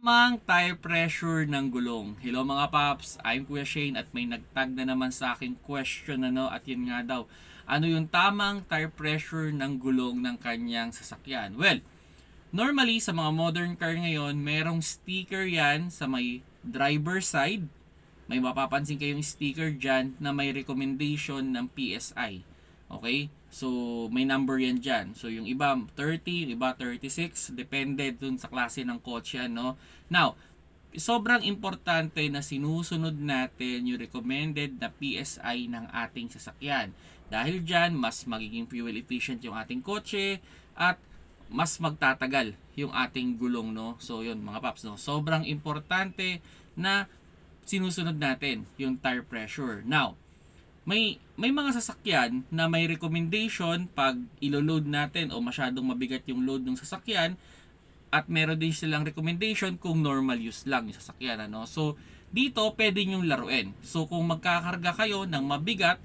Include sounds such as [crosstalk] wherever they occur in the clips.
Tamang tire pressure ng gulong. Hello mga paps, I'm Kuya Shane at may nagtag na naman sa aking question ano at yun nga daw. Ano yung tamang tire pressure ng gulong ng kanyang sasakyan? Well, normally sa mga modern car ngayon, merong sticker yan sa may driver side. May mapapansin kayong sticker dyan na may recommendation ng PSI. Okay? So, may number yan dyan. So, yung iba 30, yung iba 36. Depende dun sa klase ng kotse yan, no? Now, sobrang importante na sinusunod natin yung recommended na PSI ng ating sasakyan. Dahil dyan, mas magiging fuel efficient yung ating kotse at mas magtatagal yung ating gulong, no? So, yun, mga paps, no? Sobrang importante na sinusunod natin yung tire pressure. Now, may may mga sasakyan na may recommendation pag ilo-load natin o masyadong mabigat yung load ng sasakyan at meron din silang recommendation kung normal use lang yung sasakyan ano. So dito pwede niyo laruin. So kung magkakarga kayo ng mabigat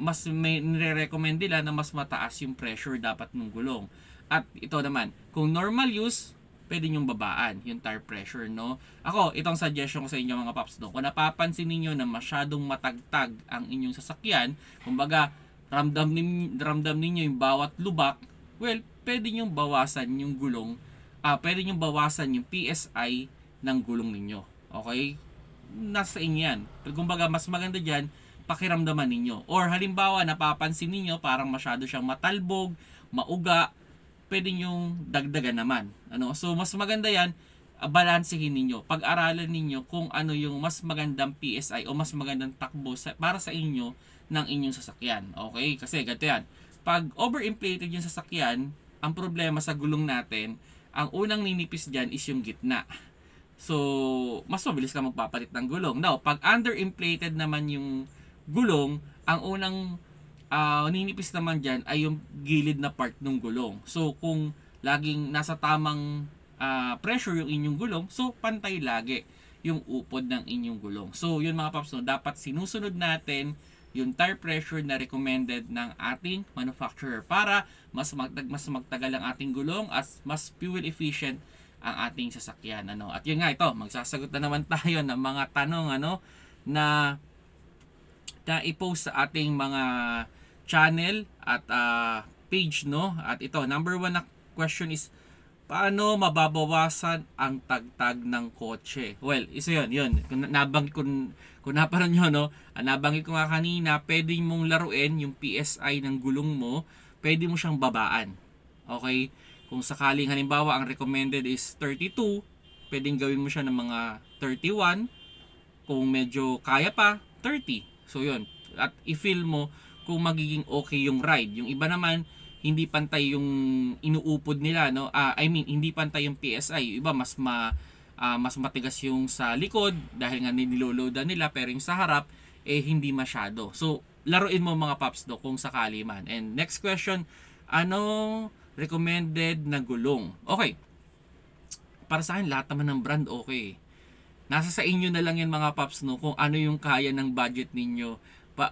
mas may nire-recommend nila na mas mataas yung pressure dapat ng gulong. At ito naman, kung normal use, pwede nyong babaan yung tire pressure, no? Ako, itong suggestion ko sa inyo mga paps, no? Kung napapansin niyo na masyadong matagtag ang inyong sasakyan, kumbaga, ramdam, nin, ramdam ninyo yung bawat lubak, well, pwede nyong bawasan yung gulong, ah, pwede nyong bawasan yung PSI ng gulong ninyo. Okay? Nasa inyo yan. Kumbaga, mas maganda dyan, pakiramdaman ninyo. Or halimbawa, napapansin ninyo, parang masyado siyang matalbog, mauga, pwede nyong dagdagan naman. Ano? So, mas maganda yan, uh, balansehin ninyo. Pag-aralan ninyo kung ano yung mas magandang PSI o mas magandang takbo sa, para sa inyo ng inyong sasakyan. Okay? Kasi ganito yan. Pag overinflated yung sasakyan, ang problema sa gulong natin, ang unang ninipis dyan is yung gitna. So, mas mabilis ka magpapalit ng gulong. Now, pag underinflated naman yung gulong, ang unang uh, ninipis naman dyan ay yung gilid na part ng gulong. So, kung laging nasa tamang uh, pressure yung inyong gulong, so pantay lagi yung upod ng inyong gulong. So, yun mga paps, no, dapat sinusunod natin yung tire pressure na recommended ng ating manufacturer para mas magtag mas magtagal ang ating gulong at mas fuel efficient ang ating sasakyan ano. At yun nga ito, magsasagot na naman [laughs] tayo ng mga tanong ano na na i-post sa ating mga channel at uh, page no? At ito number one na question is paano mababawasan ang tagtag ng kotse? Well isa yon yon kung nabanggit kung kung naparoon nyo no? Uh, nabanggit ko nga kanina pwede mong laruin yung PSI ng gulong mo pwede mo siyang babaan. Okay? Kung sakaling halimbawa ang recommended is 32 pwedeng gawin mo siya ng mga 31 kung medyo kaya pa 30 so yon at i-feel mo kung magiging okay yung ride. Yung iba naman, hindi pantay yung inuupod nila, no? Uh, I mean, hindi pantay yung PSI. Yung iba mas ma uh, mas matigas yung sa likod dahil nga niloloadan nila pero yung sa harap eh hindi masyado. So, laruin mo mga paps do kung sakali man. And next question, ano recommended na gulong? Okay. Para sa akin lahat naman ng brand okay. Nasa sa inyo na lang yan mga paps no kung ano yung kaya ng budget ninyo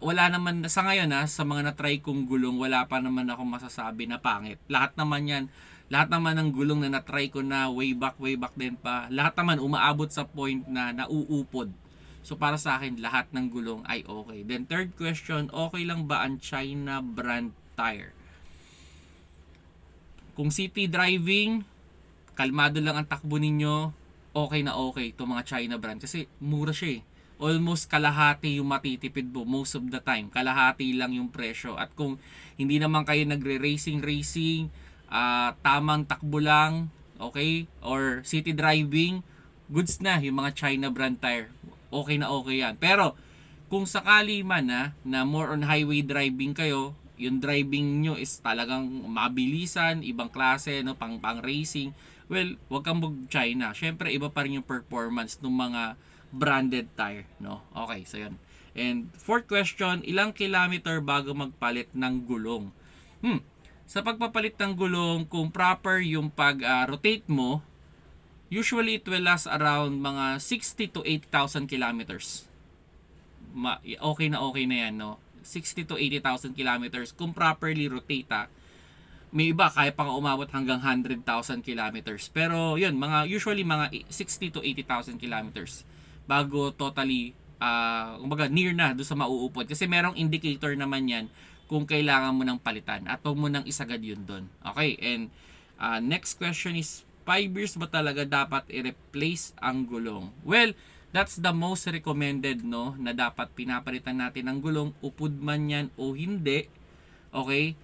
wala naman sa ngayon ha, sa mga na-try kong gulong, wala pa naman ako masasabi na pangit. Lahat naman 'yan, lahat naman ng gulong na na-try ko na way back way back din pa, lahat naman umaabot sa point na nauupod. So para sa akin lahat ng gulong ay okay. Then third question, okay lang ba ang China brand tire? Kung city driving, kalmado lang ang takbo ninyo, okay na okay to mga China brand kasi mura siya eh almost kalahati yung matitipid mo most of the time. Kalahati lang yung presyo. At kung hindi naman kayo nagre-racing racing, uh, tamang takbo lang, okay? Or city driving, goods na yung mga China brand tire. Okay na okay yan. Pero kung sakali man na, na more on highway driving kayo, yung driving nyo is talagang mabilisan, ibang klase, no, pang pang racing, well, wag kang mag China. Syempre iba pa rin yung performance ng mga branded tire, no? Okay, so yun. And fourth question, ilang kilometer bago magpalit ng gulong? Hmm, sa pagpapalit ng gulong, kung proper yung pag-rotate uh, mo, usually it will last around mga 60 to 80,000 kilometers. Ma okay na okay na yan, no? 60 to 80,000 kilometers kung properly rotate ha. may iba kaya pang umabot hanggang 100,000 kilometers. Pero yun, mga usually mga 60 to 80,000 kilometers bago totally uh, kumbaga near na do sa mauupod kasi merong indicator naman yan kung kailangan mo ng palitan at huwag mo nang isagad yun doon. Okay, and uh, next question is 5 years ba talaga dapat i-replace ang gulong? Well, that's the most recommended no na dapat pinapalitan natin ng gulong upod man yan o hindi. Okay?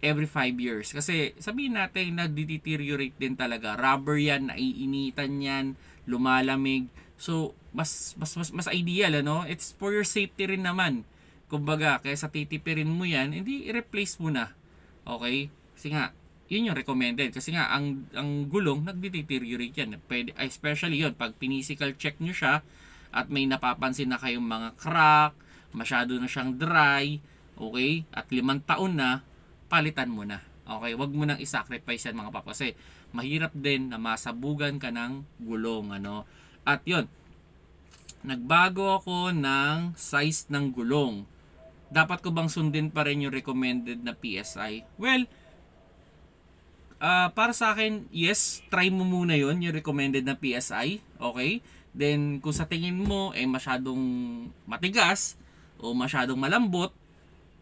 every 5 years. Kasi sabihin natin na deteriorate din talaga. Rubber yan, naiinitan yan, lumalamig. So, mas, mas, mas, mas ideal, ano? It's for your safety rin naman. Kumbaga, kaysa titipirin mo yan, hindi i-replace mo na. Okay? Kasi nga, yun yung recommended. Kasi nga, ang, ang gulong, nagde-deteriorate yan. Pwede, especially yun, pag pinisical check nyo siya, at may napapansin na kayong mga crack, masyado na siyang dry, okay? At limang taon na, palitan mo na. Okay, wag mo nang i-sacrifice yan mga papa kasi mahirap din na masabugan ka ng gulong ano. At 'yon. Nagbago ako ng size ng gulong. Dapat ko bang sundin pa rin yung recommended na PSI? Well, uh, para sa akin, yes, try mo muna yon yung recommended na PSI. Okay? Then, kung sa tingin mo, eh, masyadong matigas o masyadong malambot,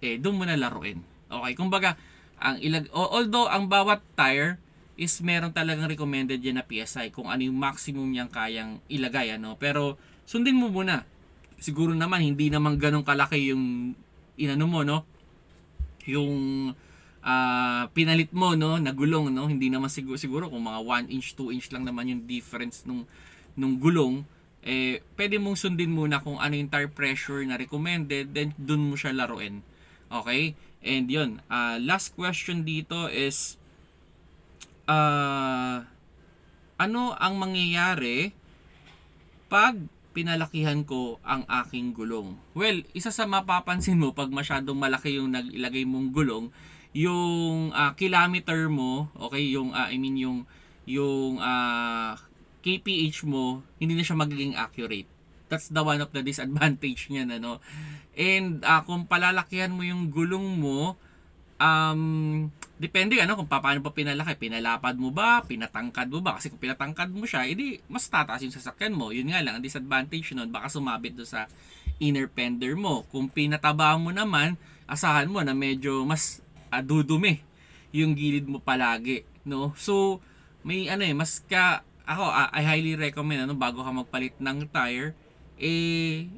eh, doon mo na laruin. Okay, kumbaga, ang ilag although ang bawat tire is meron talagang recommended yan na PSI kung ano yung maximum niyang kayang ilagay ano. Pero sundin mo muna. Siguro naman hindi naman ganun kalaki yung inano mo no. Yung uh, pinalit mo no na gulong no. Hindi naman siguro siguro kung mga 1 inch 2 inch lang naman yung difference nung nung gulong eh pwede mong sundin muna kung ano yung tire pressure na recommended then dun mo siya laruin. Okay? And yun, uh, last question dito is uh, ano ang mangyayari pag pinalakihan ko ang aking gulong? Well, isa sa mapapansin mo pag masyadong malaki yung nagilagay mong gulong, yung uh, kilometer mo, okay, yung uh, I mean yung yung uh, KPH mo, hindi na siya magiging accurate. That's the one of the disadvantage niya, ano. And uh, kung palalakihan mo yung gulong mo, um, depende ano kung paano pa pinalaki. Pinalapad mo ba? Pinatangkad mo ba? Kasi kung pinatangkad mo siya, edi mas tataas yung sasakyan mo. Yun nga lang, ang disadvantage nun, baka sumabit do sa inner fender mo. Kung pinataba mo naman, asahan mo na medyo mas uh, yung gilid mo palagi, no? So, may ano eh, mas ka, ako, uh, I highly recommend, ano, bago ka magpalit ng tire, eh,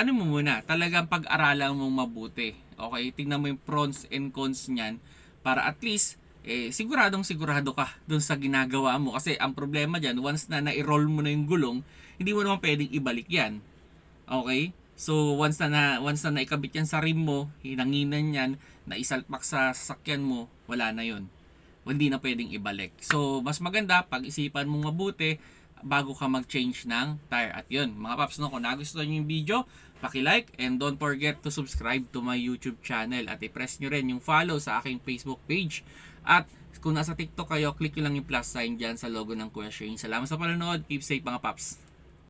ano mo muna, talagang pag-aralan mong mabuti. Okay, tingnan mo yung pros and cons niyan para at least eh, siguradong sigurado ka dun sa ginagawa mo. Kasi ang problema dyan, once na na-roll mo na yung gulong, hindi mo naman pwedeng ibalik yan. Okay? So, once na, na once na naikabit yan sa rim mo, hinanginan yan, na isalpak sa sasakyan mo, wala na yon Hindi na pwedeng ibalik. So, mas maganda, pag-isipan mong mabuti, bago ka mag-change ng tire. At yun, mga paps, no, kung nagustuhan nyo yung video, paki-like and don't forget to subscribe to my YouTube channel at i-press nyo rin yung follow sa aking Facebook page. At kung nasa TikTok kayo, click nyo lang yung plus sign dyan sa logo ng Kuya Shane. Salamat sa panonood. Keep safe mga paps.